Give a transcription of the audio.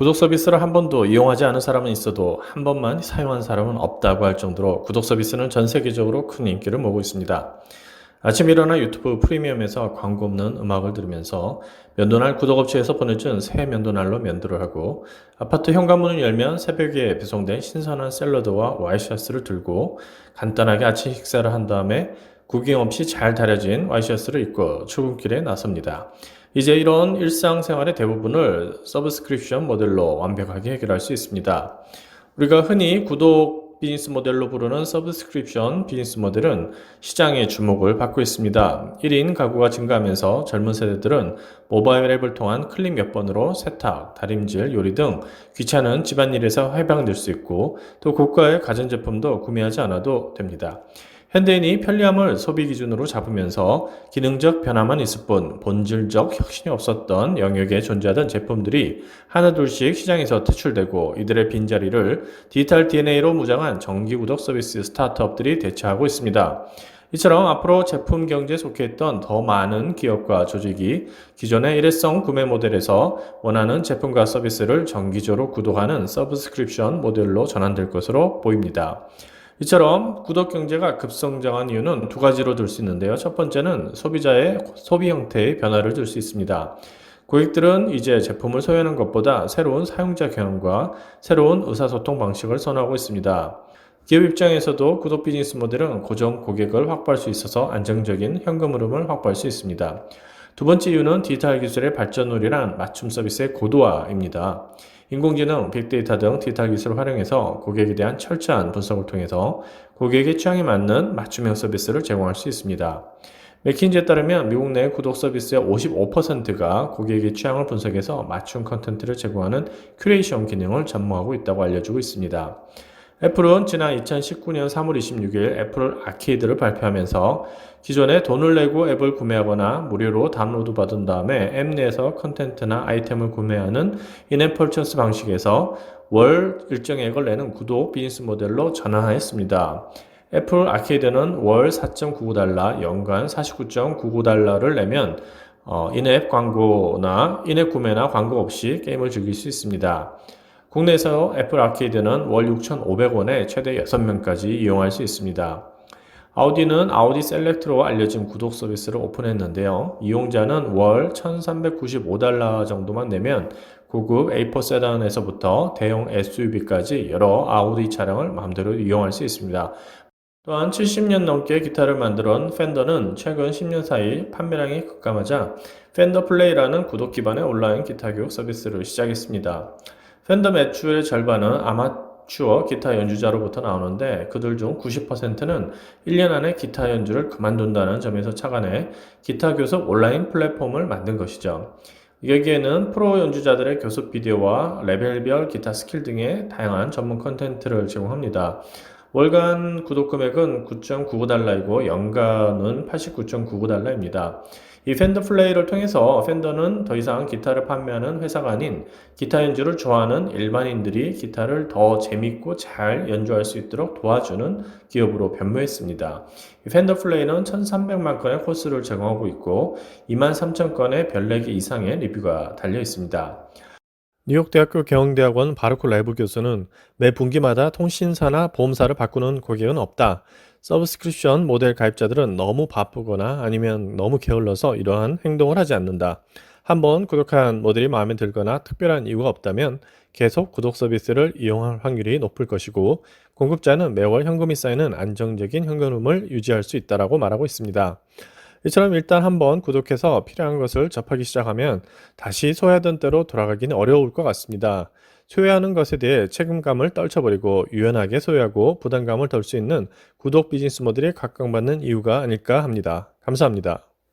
구독 서비스를 한 번도 이용하지 않은 사람은 있어도 한 번만 사용한 사람은 없다고 할 정도로 구독 서비스는 전 세계적으로 큰 인기를 모으고 있습니다. 아침 일어나 유튜브 프리미엄에서 광고 없는 음악을 들으면서 면도날 구독업체에서 보내준 새 면도날로 면도를 하고 아파트 현관문을 열면 새벽에 배송된 신선한 샐러드와 와이셔츠를 들고 간단하게 아침 식사를 한 다음에 구김 없이 잘 다려진 와이셔츠를 입고 출근길에 나섭니다. 이제 이런 일상생활의 대부분을 서브스크립션 모델로 완벽하게 해결할 수 있습니다. 우리가 흔히 구독 비즈니스 모델로 부르는 서브스크립션 비즈니스 모델은 시장의 주목을 받고 있습니다. 1인 가구가 증가하면서 젊은 세대들은 모바일 앱을 통한 클릭 몇 번으로 세탁, 다림질, 요리 등 귀찮은 집안일에서 해방될 수 있고 또 고가의 가전제품도 구매하지 않아도 됩니다. 현대인이 편리함을 소비 기준으로 잡으면서 기능적 변화만 있을 뿐 본질적 혁신이 없었던 영역에 존재하던 제품들이 하나둘씩 시장에서 퇴출되고 이들의 빈자리를 디지털 DNA로 무장한 정기 구독 서비스 스타트업들이 대체하고 있습니다. 이처럼 앞으로 제품 경제에 속해 있던 더 많은 기업과 조직이 기존의 일회성 구매 모델에서 원하는 제품과 서비스를 정기적으로 구독하는 서브스크립션 모델로 전환될 것으로 보입니다. 이처럼 구독 경제가 급성장한 이유는 두 가지로 들 수 있는데요. 첫 번째는 소비자의 소비 형태의 변화를 들수 있습니다. 고객들은 이제 제품을 소유하는 것보다 새로운 사용자 경험과 새로운 의사소통 방식을 선호하고 있습니다. 기업 입장에서도 구독 비즈니스 모델은 고정 고객을 확보할 수 있어서 안정적인 현금 흐름을 확보할 수 있습니다. 두 번째 이유는 디지털 기술의 발전으로인한 맞춤 서비스의 고도화입니다. 인공지능, 빅데이터 등 디지털 기술을 활용해서 고객에 대한 철저한 분석을 통해서 고객의 취향에 맞는 맞춤형 서비스를 제공할 수 있습니다. 맥킨지에 따르면 미국 내 구독 서비스의 55%가 고객의 취향을 분석해서 맞춤 컨텐츠를 제공하는 큐레이션 기능을 전무하고 있다고 알려주고 있습니다. 애플은 지난 2019년 3월 26일 애플 아케이드를 발표하면서 기존에 돈을 내고 앱을 구매하거나 무료로 다운로드 받은 다음에 앱 내에서 컨텐츠나 아이템을 구매하는 인앱 펄처스 방식에서 월 일정액을 내는 구독 비즈니스 모델로 전환하였습니다. 애플 아케이드는 월 4.99달러, 연간 49.99달러를 내면 어, 인앱 광고나 인앱 구매나 광고 없이 게임을 즐길 수 있습니다. 국내에서 애플 아케이드는 월 6,500원에 최대 6명까지 이용할 수 있습니다. 아우디는 아우디 셀렉트로 알려진 구독 서비스를 오픈했는데요. 이용자는 월 1,395달러 정도만 내면 고급 A4 세단에서부터 대형 SUV까지 여러 아우디 차량을 마음대로 이용할 수 있습니다. 또한 70년 넘게 기타를 만들어온 팬더는 최근 10년 사이 판매량이 급감하자 팬더 플레이라는 구독 기반의 온라인 기타 교육 서비스를 시작했습니다. 팬더 매출의 절반은 아마추어 기타 연주자로부터 나오는데 그들 중 90%는 1년 안에 기타 연주를 그만둔다는 점에서 착안해 기타 교습 온라인 플랫폼을 만든 것이죠. 여기에는 프로 연주자들의 교습 비디오와 레벨별 기타 스킬 등의 다양한 전문 컨텐츠를 제공합니다. 월간 구독 금액은 9.99달러이고 연간은 89.99달러입니다. 이 팬더 플레이를 통해서 팬더는 더 이상 기타를 판매하는 회사가 아닌 기타 연주를 좋아하는 일반인들이 기타를 더 재밌고 잘 연주할 수 있도록 도와주는 기업으로 변모했습니다. 이 팬더 플레이는 1,300만 건의 코스를 제공하고 있고 2만 3천 건의 별내기 이상의 리뷰가 달려 있습니다. 뉴욕대학교 경영대학원 바르코 라이브 교수는 매 분기마다 통신사나 보험사를 바꾸는 고객은 없다. 서브스크립션 모델 가입자들은 너무 바쁘거나 아니면 너무 게을러서 이러한 행동을 하지 않는다. 한번 구독한 모델이 마음에 들거나 특별한 이유가 없다면 계속 구독 서비스를 이용할 확률이 높을 것이고 공급자는 매월 현금이 쌓이는 안정적인 현금을 유지할 수 있다라고 말하고 있습니다. 이처럼 일단 한번 구독해서 필요한 것을 접하기 시작하면 다시 소외하던 때로 돌아가기는 어려울 것 같습니다. 소유하는 것에 대해 책임감을 떨쳐버리고 유연하게 소유하고 부담감을 덜 수 있는 구독 비즈니스 모델이 각광받는 이유가 아닐까 합니다. 감사합니다.